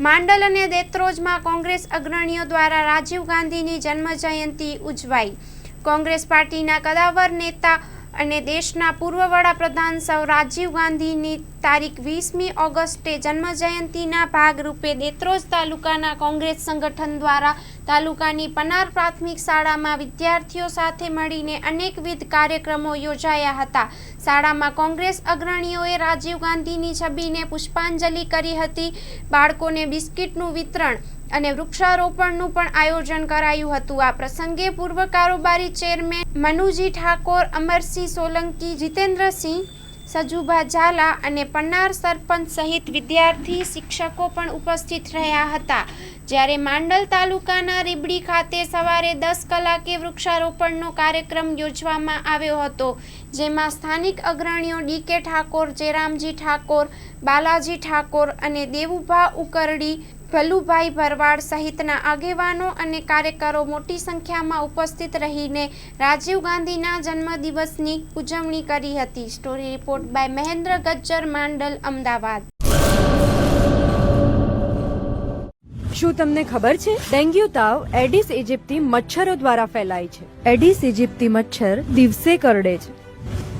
માંડલ અને દેત્રોજમાં કોંગ્રેસ અગ્રણીઓ દ્વારા રાજીવ ગાંધીની જન્મજયંતિ ઉજવાઈ. કોંગ્રેસ પાર્ટીના કદાવર નેતા અને દેશના પૂર્વ વડાપ્રધાન સૌ રાજીવ ગાંધીની તારીખ વીસમી ઓગસ્ટે જન્મજયંતિના ભાગરૂપે દેત્રોજ તાલુકાના કોંગ્રેસ સંગઠન દ્વારા તાલુકાની પનાર પ્રાથમિક શાળામાં વિદ્યાર્થીઓ સાથે મળીને અનેકવિધ કાર્યક્રમો યોજાયા હતા. શાળામાં કોંગ્રેસ અગ્રણીઓએ રાજીવ ગાંધીની છબીને પુષ્પાંજલિ કરી હતી. બાળકોને બિસ્કિટનું વિતરણ અને વૃક્ષારોપણનું પણ આયોજન કરાયું હતું. આ પ્રસંગે પૂર્વ કારોબારી ચેરમેન મનુજી ઠાકોર, અમરસિંહ સોલંકી, જીતેન્દ્રસિંહ સજુભા ઝાલા અને પન્નાર સરપંચ સહિત વિદ્યાર્થી શિક્ષકો પણ ઉપસ્થિત રહ્યા હતા. જ્યારે માંડલ તાલુકાના રીબડી ખાતે સવારે દસ કલાકે વૃક્ષારોપણનો કાર્યક્રમ યોજવામાં આવ્યો હતો, જેમાં સ્થાનિક અગ્રણીઓ ડી કે ઠાકોર, જયરામજી ઠાકોર, બાલાજી ઠાકોર અને દેવુભા ઉકરડી ભલુભાઈ ભરવાડ સહિતના આગેવાનો અને કાર્યકરો મોટી સંખ્યામાં ઉપસ્થિત રહીને રાજીવ ગાંધીના જન્મદિવસની ઉજવણી કરી હતી. Story report by Mahendra Gajjar Mandal, Ahmedabad. શું તમને ખબર છે? ડેન્ગ્યુ તાવ એડિસ ઇજિપ્તી મચ્છરો દ્વારા ફેલાય છે. એડિસ ઇજિપ્તી મચ્છર દિવસે કરડે છે.